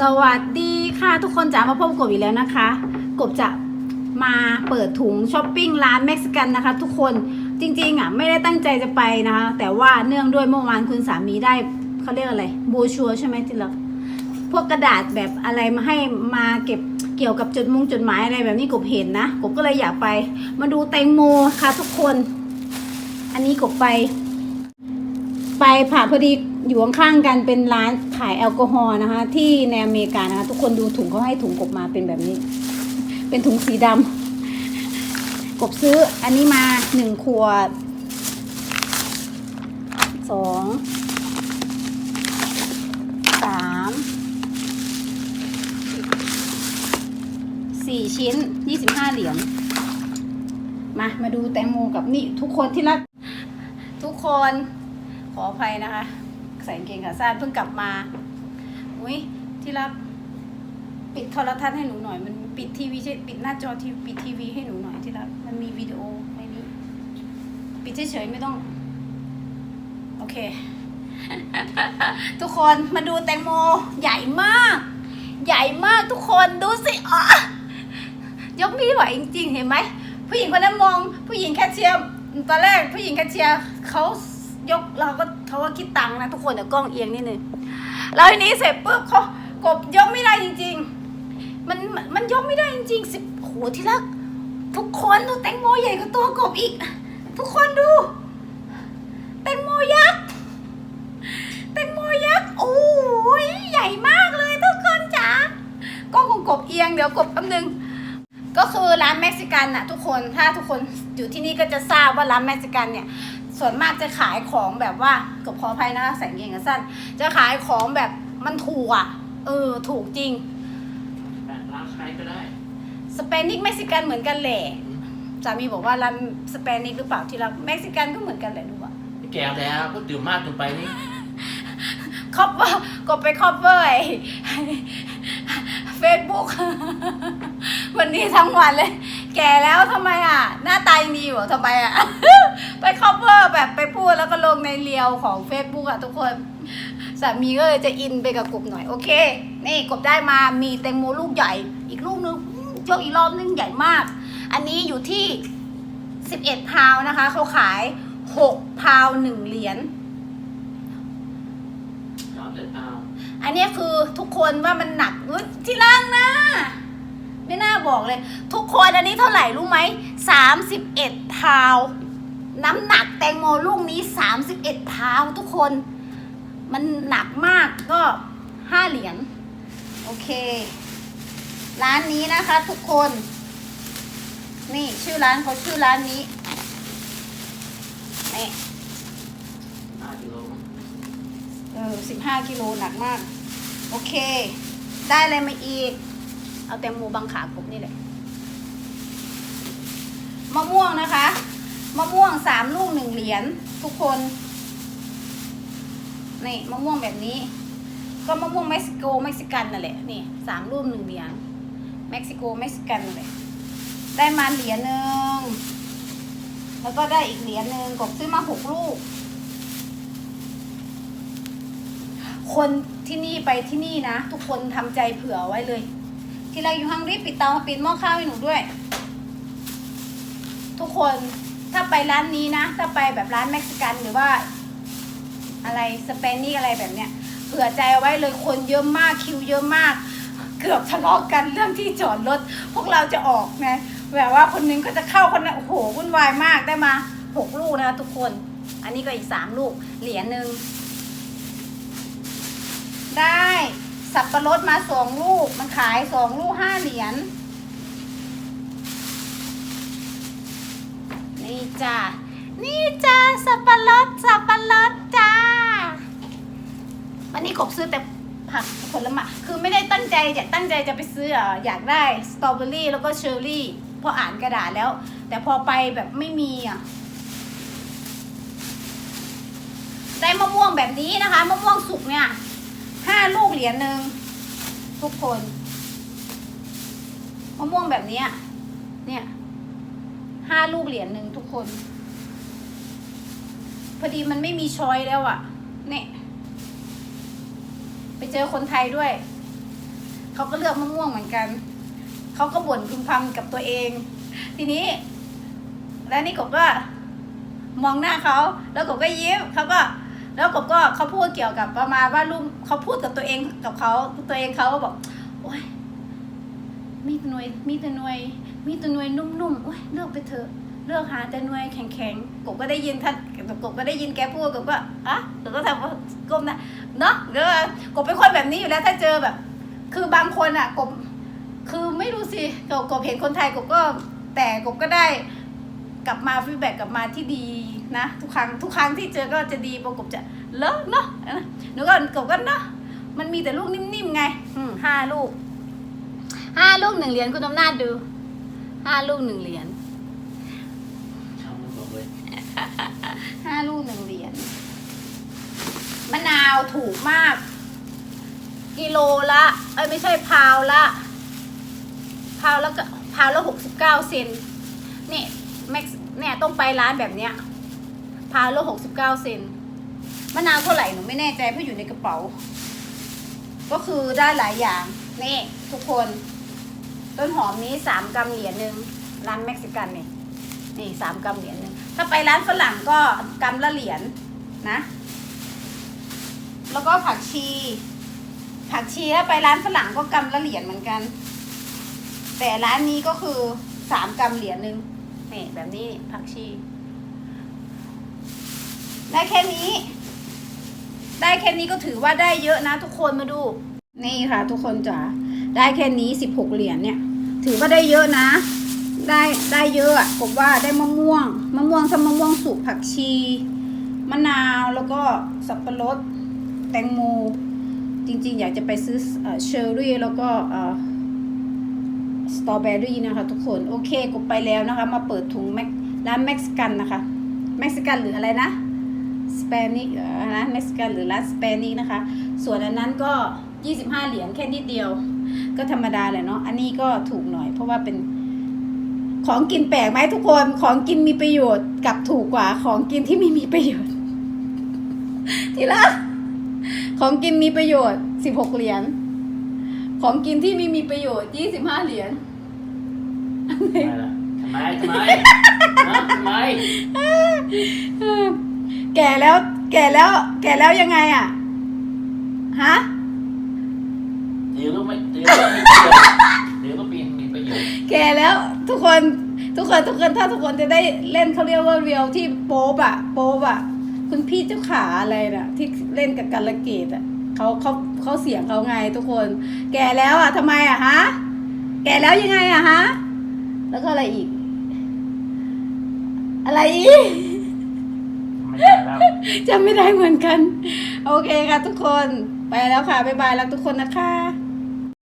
สวัสดีค่ะทุกคนจ๋ามาพบกับกบอีกแล้วนะคะ กบจะมาเปิดถุงช้อปปิ้งร้านเม็กซิกันนะคะ ทุกคนจริงๆอะไม่ได้ตั้งใจจะไปนะคะแต่ว่าเนื่องด้วยเมื่อวานคุณสามีได้เขาเรียกอะไรโบชัวใช่ไหมที่เราพวกกระดาษแบบอะไรมาให้มาเก็บเกี่ยวกับจดมุงจดหมายอะไรแบบนี้กบเห็นนะกบก็เลยอยากไป มาดูแตงโมค่ะทุกคน อันนี้กบไป ไปผ่านพอดี อยู่ข้างๆกันเป็นร้านขายแอลกอฮอล์นะคะ ที่ในอเมริกานะคะทุกคนดูถุงเขาให้ถุงกบมาเป็นแบบนี้ เป็นถุงสีดำกบซื้ออันนี้มาหนึ่งขวดสองสามสี่ชิ้นยี่สิบห้าเหรียญมา มาดูแตงโมกับนี่ทุกคนที่รัก ทุกคนขออภัยนะคะ ใส่กางเกงขาสั้นเพิ่งกลับมาอุ้ยที่รักปิดโทรทัศน์ให้หนูหน่อย มันปิดทีวีใช่ปิดหน้าจอทีวีปิดทีวีให้หนูหน่อยที่รักมันมีวิดีโอในนี้ปิดเฉยๆไม่ต้อง โอเค ทุกคนมาดูแตงโม ใหญ่มาก ใหญ่มากทุกคนดูสิอ๋อยกไม่ไหวจริงๆเห็นไหมผู้หญิงคนนั้นมอง ผู้หญิงแคชเชียร์ตอนแรกผู้หญิงแคชเชียร์เขายกเราก็ เขาก็คิดตังค์นะทุกคนเดี๋ยวกล้องเอียงนิดนึงแล้วทีนี้เสร็จปุ๊บเขากบยกไม่ได้จริงๆมันมันมันยกไม่ได้จริงๆสิบโหที่รัก ทุกคนดูแตงโมใหญ่กว่าตัวกบอีก ทุกคนดูแตงโมยักษ์แตงโมยักษ์โอ้ยใหญ่มากเลยทุกคนจ๋ากล้องของกบเอียงเดี๋ยวกบแป๊บนึงก็คือร้านเม็กซิกันน่ะทุกคนถ้าทุกคนอยู่ที่นี่ก็จะทราบว่าร้านเม็กซิกันเนี่ย ส่วนมากจะขายของแบบว่ากบขออภัยนะคะใส่กางเกงขาสั้น จะขายของแบบมันถูกอะ เออ ถูกจริงแต่ร้านใครก็ได้สเปนิกเม็กซิกันเหมือนกันแหละสามีบอกว่าร้านสเปนิกหรือเปล่าที่เราเม็กซิกันก็เหมือนกันแหละดูอะแก่แล้วก็ดื่มมากจนไปนี่คอปเวอร์ก็ไปคอปเวอร์เฟซบุ๊กวันนี้ทั้งวันเลย แก่แล้วทำไมอะ หน้าตายังดีอยู่เหรอทำไมอะ ไปคอปเวอร์แบบไปพูดแล้วก็ลงในเรียวของ Facebook อะทุกคนสามีก็เลยจะอินไปกับกลุ่มหน่อยโอเค นี่กบได้มามีแตงโมลูกใหญ่ อีกลูกนึงอื้อโชคอีกรอบนึงใหญ่มาก อันนี้อยู่ที่ 11พาวนะคะเขาขาย 6 พาวหนึ่งเหรียญสามเดือนเอาอันเนี้ยคือทุกคนว่ามันหนักอุ๊ยที่ล่างนะ ไม่น่าบอกเลย ทุกคนอันนี้เท่าไหร่รู้ไหมสามสิบเอ็ดพาวด์น้ำหนักแตงโมลูกนี้สามสิบเอ็ดพาวด์ทุกคน มันหนักมากก็ห้าเหรียญโอเค ร้านนี้นะคะทุกคน นี่ชื่อร้านเขาชื่อร้านนี้นี่ห้ากิโลเออสิบห้ากิโลหนักมาก โอเค ได้อะไรมาอีก เอาแตงโมบังขากบนี่แหละมะม่วงนะคะ มะม่วงสามลูกหนึ่งเหรียญทุกคนนี่มะม่วงแบบนี้ ก็มะม่วงเม็กซิโกเม็กซิกันนั่นแหละนี่สามลูกหนึ่งเหรียญเม็กซิโกเม็กซิกันนั่นแหละได้มาเหรียญหนึ่งแล้วก็ได้อีกเหรียญหนึ่งกบซื้อมาหกลูก คนที่นี่ไปที่นี่นะ ทุกคนทำใจเผื่อไว้เลย ทีไรอยู่ห้างรีบปิดเตาปิดหม้อข้าวให้หนูด้วย ทุกคนถ้าไปร้านนี้นะ ถ้าไปแบบร้านเม็กซิกันหรือว่า อะไรสเปนนี่อะไรแบบเนี้ยเผื่อใจเอาไว้เลยคนเยอะมากคิวเยอะมาก เกือบทะเลาะกันเรื่องที่จอดรถพวกเราจะออกนะแบบว่าคนนึงก็จะเข้าคนนั้นโอ้โหวุ่นวายมากได้มาหกลูกนะทุกคน อันนี้ก็อีกสามลูกเหรียญหนึ่งได้ สับปะรดมาสองลูก มันขายสองลูกห้าเหรียญนี่จ้านี่จ้าสับปะรดสับปะรดจ้าวันนี้กบซื้อแต่ผักผลไม้คือไม่ได้ตั้งใจจะตั้งใจจะไปซื้ออะอยากได้สตรอเบอรี่แล้วก็เชอร์รี่พออ่านกระดาษแล้ว แต่พอไปแบบไม่มีอะได้มะม่วงแบบนี้นะคะมะม่วงสุกเนี่ย ห้าลูกเหรียญหนึ่งทุกคนมะม่วงแบบนี้เนี่ยห้าลูกเหรียญหนึ่งทุกคน พอดีมันไม่มีช้อยแล้วอะ่ะ เนี่ย ไปเจอคนไทยด้วย เขาก็เลือกมะม่วงเหมือนกัน เขาก็บ่นพึมพำกับตัวเอง ทีนี้ แล้วนี่กบก็มองหน้าเขา แล้วกบก็ยิ้มเขาก็ แล้วกบก็เขาพูดเกี่ยวกับประมาณว่าลูกเขาพูดกับตัวเองกับเขาตัวเองเขาก็บอกโอ๊ยมีแต่หน่วยมีแต่หน่วย มีแต่หน่วยนุ่มๆโอ๊ยเลือกไปเถอะเลือกหาแต่หน่วยแข็งๆกบก็ได้ยินท่านกบก็ได้ยินแกพูดกบก็อะกบก็ทำว่ากบนะเนาะเดี๋ยวกบเป็นคนแบบนี้อยู่แล้วถ้าเจอแบบ คือบางคนอะกบคือไม่รู้สิกบกบเห็นคนไทยกบก็แต่กบก็ได้กลับมาฟีดแบ็กกลับมาที่ดี นะทุกครั้งทุกครั้งที่เจอก็จะดีบอกกบจะเลิกเนาะหนูก็กบก็เนาะมันมีแต่ลูกนิ่มๆไงอืมห้าลูกห้าลูกหนึ่งเหรียญคุณอำนาจดูห้าลูกหนึ่งเหรียญช่างมันบอกเลยห้าลูกหนึ่งเหรียญมะนาวถูกมาก กิโลละเอ้ยไม่ใช่พาวละพาวแล้วก็พาวละหกสิบเก้าเซนนี่แม็กเนี่ยต้องไปร้านแบบเนี้ย พาวละหกสิบเก้าเซนมะนาวเท่าไหร่หนูไม่แน่ใจเพราะอยู่ในกระเป๋า ก็คือได้หลายอย่าง นี่ ทุกคน ต้นหอมนี้สามกรัมเหรียญหนึ่งร้านเม็กซิกันนี่นี่สามกรัมเหรียญหนึ่งถ้าไปร้านฝรั่งก็กรัมละเหรียญนะ แล้วก็ผักชี ผักชีถ้าไปร้านฝรั่งก็กรัมละเหรียญเหมือนกัน แต่ร้านนี้ก็คือสามกรัมเหรียญหนึ่งนี่แบบนี้ผักชี ได้แค่นี้ ได้แค่นี้ก็ถือว่าได้เยอะนะทุกคนมาดู นี่ค่ะ ทุกคนจ๋าได้แค่นี้สิบหกเหรียญเนี่ย ถือว่าได้เยอะนะ ได้ได้เยอะอะผมว่าได้มะม่วงมะม่วงทั้งมะม่วงสุกผักชีมะนาวแล้วก็สับปะรดแตงโมจริงๆ อยากจะไปซื้อเชอร์รี่แล้วก็สตรอเบอรี่นะคะทุกคนโอเคกูไปแล้วนะคะ มาเปิดถุงแม็กร้านเม็กซิกันนะคะเม็กซิกันหรืออะไรนะ สเปนิกนะเม็กซิกันหรือร้านสเปนิกนะคะ ส่วนอันนั้นก็ 25 เหรียญแค่นิดเดียว ก็ธรรมดาแหละเนาะ อันนี้ก็ถูกหน่อยเพราะว่าเป็นของกินแปลกไหมทุกคนของกินมีประโยชน์กับถูกกว่าของกินที่ไม่มีประโยชน์ ทีละของกินมีประโยชน์ 16 เหรียญของกินที่ไม่มีประโยชน์ 25 เหรียญทำไมล่ะทำไมทำไมฮะทำไม แก่แล้ว แก่แล้ว แก่แล้วยังไงอะฮะเดี๋ยวก็ไม่เดี๋ยวก็มีประโยชน์เดี๋ยวก็มีมีประโยชน์แก่แล้วทุกคนทุกคนทุกคนถ้าทุกคนจะได้เล่นเขาเรียกว่าเรียลที่โป๊บอะโป๊บอะคุณพี่เจ้าขาอะไรน่ะ ที่เล่นกับการละเกดอะเขาเขาเขาเสียงเขาไงทุกคน แก่แล้วอะทำไมอะฮะแก่แล้วยังไงอะฮะแล้วก็อะไรอีก อะไรอีก ไม่ใช่แล้ว จำไม่ได้เหมือนกัน โอเคค่ะทุกคนไปแล้วค่ะ บ๊ายบายรักทุกคนนะคะ